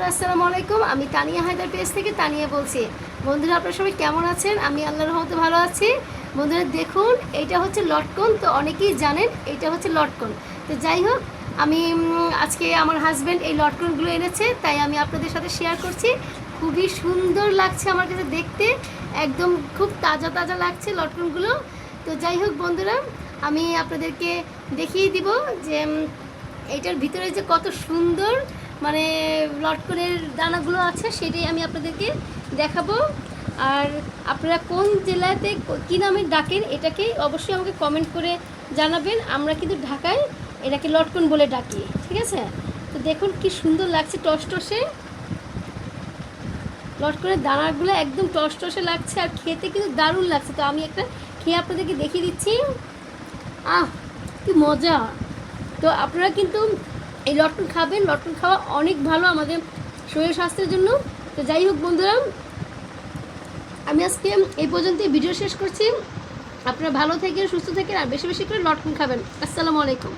বন্ধুরা, আসসালামু আলাইকুম। আমি তানিয়া হায়দার পেজ থেকে তানিয়া বলছি। বন্ধুরা, আপনারা সবাই কেমন আছেন? আমি আল্লাহর রহমতে ভালো আছি। বন্ধুরা, দেখুন, এটা হচ্ছে লটকন। তো অনেকেই জানেন, এটা হচ্ছে লটকন। তো যাই হোক, আমি আজকে আমার হাজব্যান্ড এই লটকনগুলো এনেছে, তাই আমি আপনাদের সাথে শেয়ার করছি। খুবই সুন্দর লাগছে আমার কাছে দেখতে। একদম খুব তাজা তাজা লাগছে লটকনগুলো। তো যাই হোক, বন্ধুরা, আমি আপনাদেরকে দেখিয়ে দিব যে এটার ভিতরে যে কত সুন্দর মানে লটকনের দানাগুলো আছে, সেটাই আমি আপনাদেরকে দেখাবো। আর আপনারা কোন জেলাতে ক- নামে ডাকেন এটাকেই অবশ্যই আমাকে কমেন্ট করে জানাবেন। আমরা কিন্তু ঢাকায় এটাকে লটকন বলে ডাকি, ঠিক আছে? তো দেখুন কি সুন্দর লাগছে টসটসে লটকনের দানাগুলো একদম টসটসে লাগছে আর খেতে কিন্তু দারুণ লাগছে। তো আমি একটা খেয়ে আপনাদেরকে দেখিয়ে দিচ্ছি। আহ, কি মজা। তো আপনারা কিন্তু এই লটন খাবেন লটন খাওয়া অনেক ভালো আমাদের শরীর স্বাস্থ্যের জন্য। তো যাই হোক বন্ধুরা, আমি আজকে এই পর্যন্তই ভিডিও শেষ করছি। আপনারা ভালো থেকে সুস্থ থাকেন, আর বেশি বেশি করে লটকন খাবেন। আসসালামু আলাইকুম।